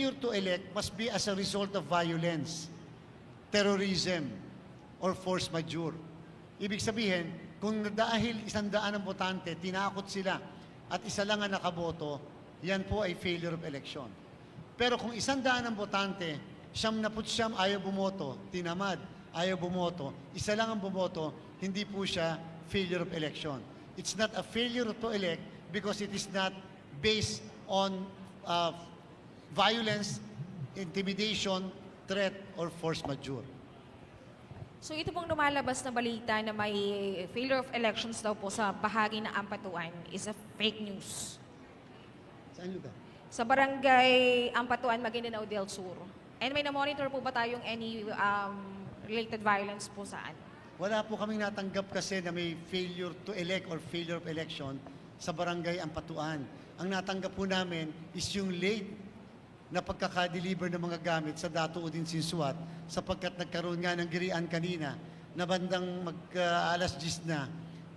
failure to elect must be as a result of violence, terrorism, or force majeure. Ibig sabihin, kung dahil isang daan ng botante, tinakot sila at isa lang ang nakaboto, yan po ay failure of election. Pero kung isang daan ng botante, siyam na siyam ayaw bumoto, tinamad, ayaw bumoto, isa lang ang bumoto, hindi po siya failure of election. It's not a failure to elect because it is not based on uh, violence, intimidation, threat, or force majeure. So ito pong lumalabas na balita na may failure of elections daw po sa bahagi ng Ampatuan is a fake news. Saan lugar? Sa barangay Ampatuan, Maguindanao del Sur. And may na-monitor po ba tayong any um, related violence po saan? Wala po kaming natanggap kasi na may failure to elect or failure of election sa barangay Ampatuan. Ang natanggap po namin is yung late na pagkakadeliver ng mga gamit sa Dato Udin Sinsuat sapagkat nagkaroon nga ng girian kanina na bandang mag uh, alas 10 na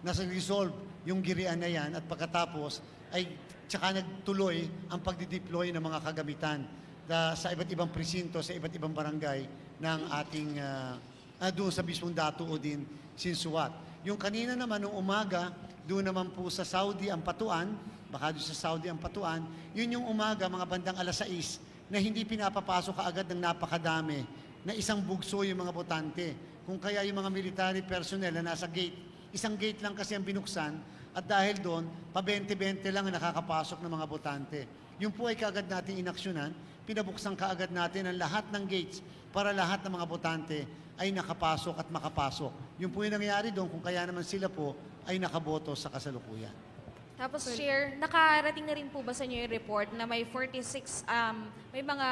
nasa resolve yung girian na yan at pagkatapos ay tsaka nagtuloy ang pagdideploy ng mga kagamitan da, sa iba't ibang presinto, sa iba't ibang barangay ng ating uh, ah, doon sa mismong Dato Udin Sinsuat. Yung kanina naman, nung umaga, doon naman po sa Saudi ang patuan, baka doon sa Saudi ang patuan, yun yung umaga, mga bandang alas 6, na hindi pinapapasok kaagad ng napakadami, na isang bugso yung mga botante. Kung kaya yung mga military personnel na nasa gate, isang gate lang kasi ang binuksan, at dahil doon, pa 20-20 lang ang nakakapasok ng mga botante. Yung po ay kaagad natin inaksyonan, pinabuksan kaagad natin ang lahat ng gates para lahat ng mga botante ay nakapasok at makapasok. Yung po yung nangyari doon, kung kaya naman sila po ay nakaboto sa kasalukuyan. Tapos, Chair, nakarating na rin po ba sa inyo yung report na may 46, um, may mga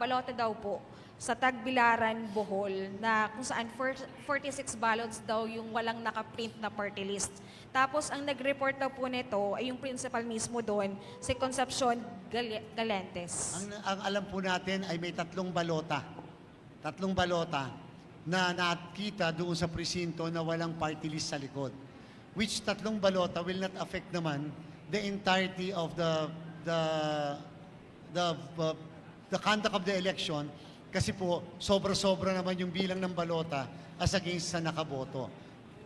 balota daw po sa Tagbilaran, Bohol, na kung saan four- 46 ballots daw yung walang nakaprint na party list. Tapos, ang nag-report daw po nito ay yung principal mismo doon, si Concepcion Gal- Galentes. Ang, ang alam po natin ay may tatlong balota. Tatlong balota na nakita doon sa presinto na walang party list sa likod. Which tatlong balota will not affect naman the entirety of the the the uh, the conduct of the election kasi po sobra-sobra naman yung bilang ng balota as against sa nakaboto.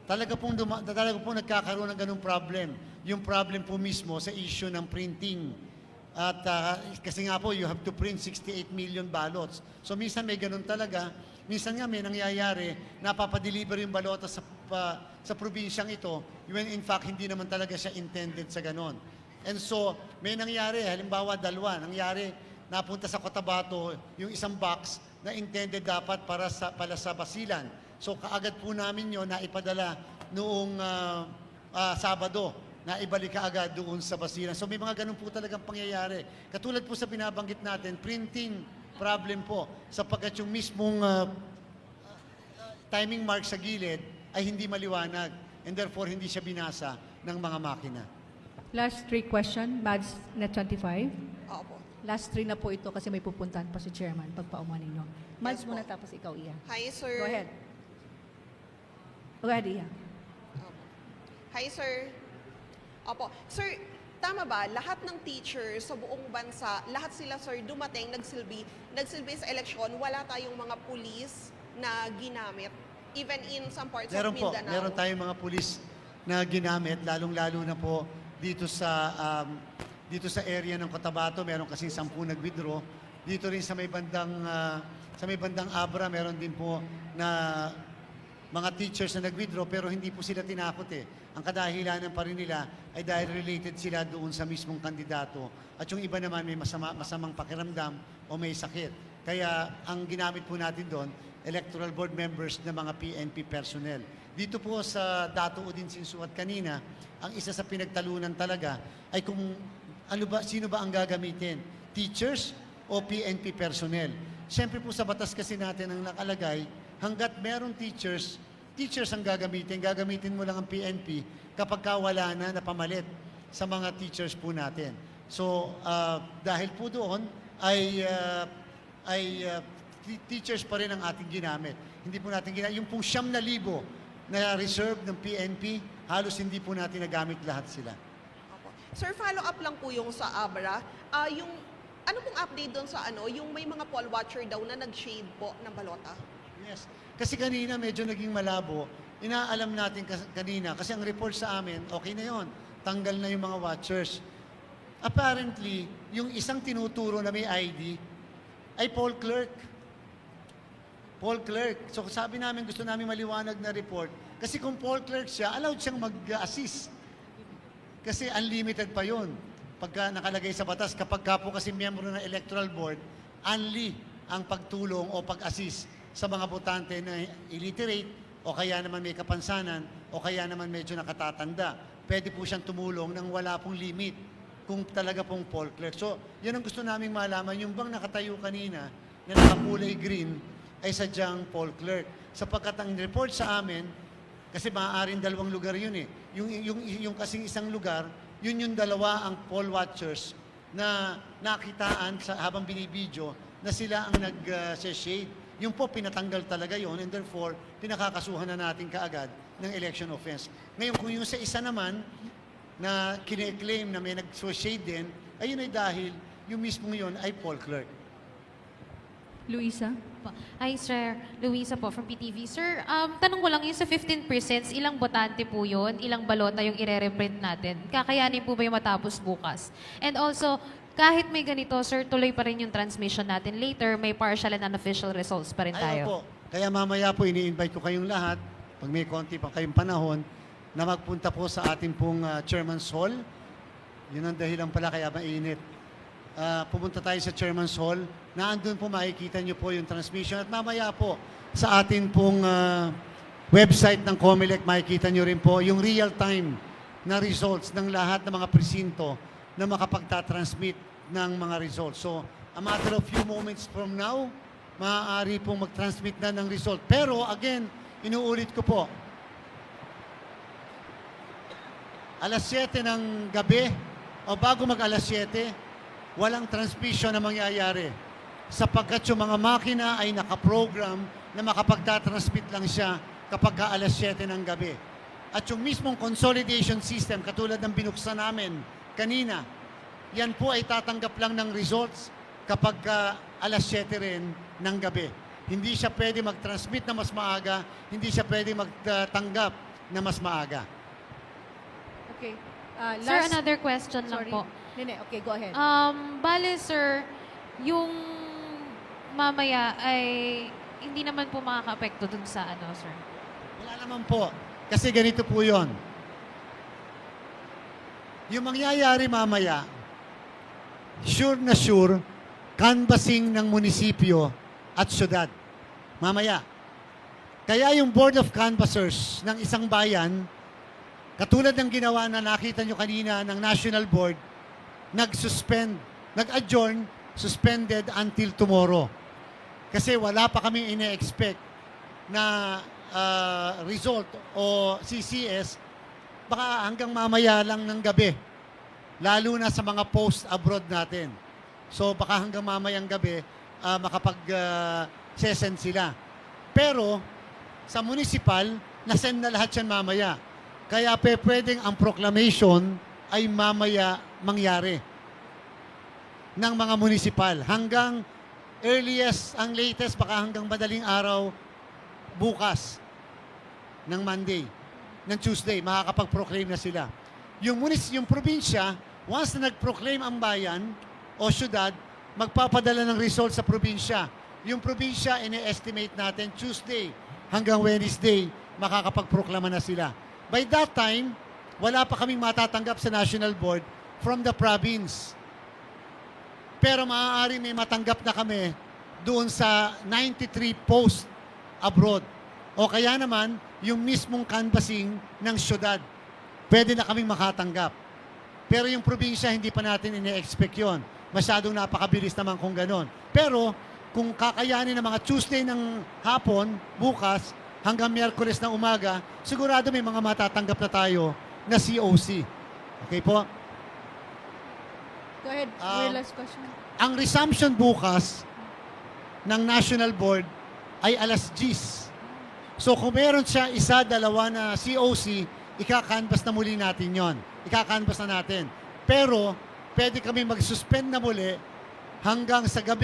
Talaga pong, talaga pong nagkakaroon ng ganung problem. Yung problem po mismo sa issue ng printing. At ah, kasi nga po, you have to print 68 million ballots. So minsan may ganun talaga. Minsan nga may nangyayari, napapadeliver yung balota sa, pa- sa probinsyang ito, when in fact hindi naman talaga siya intended sa ganon. And so, may nangyari, halimbawa dalawa, nangyari, napunta sa Cotabato yung isang box na intended dapat para sa, pala sa Basilan. So kaagad po namin yun na ipadala noong ah, ah, Sabado na ibalik ka agad doon sa Basilan. So may mga ganun po talagang pangyayari. Katulad po sa binabanggit natin, printing problem po sapagkat yung mismong ah, timing mark sa gilid ay hindi maliwanag and therefore hindi siya binasa ng mga makina. Last three question, Mads Net 25. Opo. Last three na po ito kasi may pupuntahan pa si Chairman pagpauman ninyo. Mads Yes po. muna tapos ikaw, Iya. Hi, sir. Go ahead. Go ahead, Iya. Hi, sir. Opo. Sir, tama ba? Lahat ng teachers sa buong bansa, lahat sila, sir, dumating, nagsilbi, nagsilbi sa eleksyon, wala tayong mga pulis na ginamit, even in some parts Meron of po, Mindanao. meron tayong mga pulis na ginamit, lalong-lalo na po dito sa um, dito sa area ng Cotabato, meron kasing sampu nag-withdraw. Dito rin sa may bandang ah, sa may bandang Abra, meron din po na mga teachers na nag-withdraw pero hindi po sila tinakot eh. Ang kadahilanan pa rin nila ay dahil related sila doon sa mismong kandidato. At yung iba naman may masama, masamang pakiramdam o may sakit. Kaya ang ginamit po natin doon, electoral board members na mga PNP personnel. Dito po sa Dato Udin Sinsuat kanina, ang isa sa pinagtalunan talaga ay kung ano ba, sino ba ang gagamitin? Teachers o PNP personnel? Siyempre po sa batas kasi natin ang nakalagay, hanggat merong teachers, teachers ang gagamitin, gagamitin mo lang ang PNP kapag ka wala na napamalit sa mga teachers po natin. So, ah, dahil po doon, ay, ah, ay t- teachers pa rin ang ating ginamit. Hindi po natin ginamit. Yung pong siyam na libo na reserve ng PNP, halos hindi po natin nagamit lahat sila. Opo. Sir, follow up lang po yung sa Abra. Ah, yung ano pong update doon sa ano, yung may mga poll watcher daw na nag-shade po ng balota? Yes. Kasi kanina medyo naging malabo. Inaalam natin kanina kasi ang report sa amin, okay na yon. Tanggal na yung mga watchers. Apparently, yung isang tinuturo na may ID ay Paul Clerk. Paul Clerk. So sabi namin gusto namin maliwanag na report kasi kung Paul Clerk siya, allowed siyang mag-assist. Kasi unlimited pa yon. Pagka nakalagay sa batas, kapag ka po kasi miyembro ng electoral board, only ang pagtulong o pag-assist sa mga botante na illiterate o kaya naman may kapansanan o kaya naman medyo nakatatanda. Pwede po siyang tumulong nang wala pong limit kung talaga pong Paul Clerk. So, yan ang gusto naming malaman. Yung bang nakatayo kanina na nakakulay green ay sadyang Paul Clerk. Sapagkat ang report sa amin, kasi maaaring dalawang lugar yun eh. Yung, yung, yung kasing isang lugar, yun yung dalawa ang poll watchers na nakitaan sa, habang binibidyo na sila ang nag-shade. yung po, pinatanggal talaga yon and therefore, pinakakasuhan na natin kaagad ng election offense. Ngayon, kung yung sa isa naman na kine-claim na may nag-shade din, ayun ay dahil yung mismong yun ay Paul Clerk. Luisa? Po. Hi, Sir. Luisa po from PTV. Sir, um, tanong ko lang, yung sa 15%, ilang botante po yun? Ilang balota yung ire-reprint natin? Kakayanin po ba yung matapos bukas? And also, kahit may ganito, sir, tuloy pa rin yung transmission natin. Later, may partial and unofficial results pa rin Ayaw tayo. po. Kaya mamaya po, ini-invite ko kayong lahat, pag may konti pa kayong panahon, na magpunta po sa ating pong ah, Chairman's Hall. Yun ang dahilan pala kaya mainit. Ah, pumunta tayo sa Chairman's Hall, na andun po makikita nyo po yung transmission. At mamaya po, sa ating pong ah, website ng COMELEC, makikita nyo rin po yung real-time na results ng lahat ng mga presinto na makapagtatransmit ng mga results. So, a matter of few moments from now, maaari pong mag-transmit na ng result. Pero again, inuulit ko po, alas 7 ng gabi o bago mag alas 7, walang transmission na mangyayari sapagkat yung mga makina ay nakaprogram na makapagtatransmit lang siya kapag ka alas 7 ng gabi. At yung mismong consolidation system, katulad ng binuksan namin kanina, yan po ay tatanggap lang ng results kapag ka alas 7 rin ng gabi. Hindi siya pwede mag-transmit na mas maaga, hindi siya pwede magtanggap na mas maaga. Okay. Sir, last- another question lang Sorry. po. Nene, okay, go ahead. Um, bale, sir, yung mamaya ay hindi naman po makaka-apekto dun sa ano, sir. Wala naman po. Kasi ganito po yon. Yung mangyayari mamaya, sure na sure, canvassing ng munisipyo at syudad. Mamaya. Kaya yung Board of Canvassers ng isang bayan, katulad ng ginawa na nakita nyo kanina ng National Board, nag-suspend, nag-adjourn, suspended until tomorrow. Kasi wala pa kami ine-expect na ah, result o CCS baka hanggang mamaya lang ng gabi. Lalo na sa mga post abroad natin. So baka hanggang mamayang gabi ah, makapag-sesend sila. Pero sa municipal, nasend na lahat yan mamaya. Kaya pe, pwedeng ang proclamation ay mamaya mangyari ng mga municipal. Hanggang earliest, ang latest, baka hanggang madaling araw bukas ng Monday, ng Tuesday, makakapag-proclaim na sila. Yung, munis, yung probinsya, once na nag-proclaim ang bayan o syudad, magpapadala ng result sa probinsya. Yung probinsya, ine-estimate natin Tuesday hanggang Wednesday, makakapag-proklama na sila. By that time, wala pa kaming matatanggap sa National Board from the province. Pero maaari may matanggap na kami doon sa 93 post abroad. O kaya naman, yung mismong canvassing ng syudad. Pwede na kaming makatanggap. Pero yung probinsya, hindi pa natin ine-expect yun. Masyadong napakabilis naman kung ganon. Pero kung kakayanin ng mga Tuesday ng hapon, bukas, hanggang Miyerkules ng umaga, sigurado may mga matatanggap na tayo na COC. Okay po? Go ahead. Um, Your last question. Ang resumption bukas ng National Board ay alas 10. So kung meron siya isa, dalawa na COC, ika-canvas na muli natin yon. Ika-canvas na natin. Pero pwede kami mag-suspend na muli hanggang sa gabi.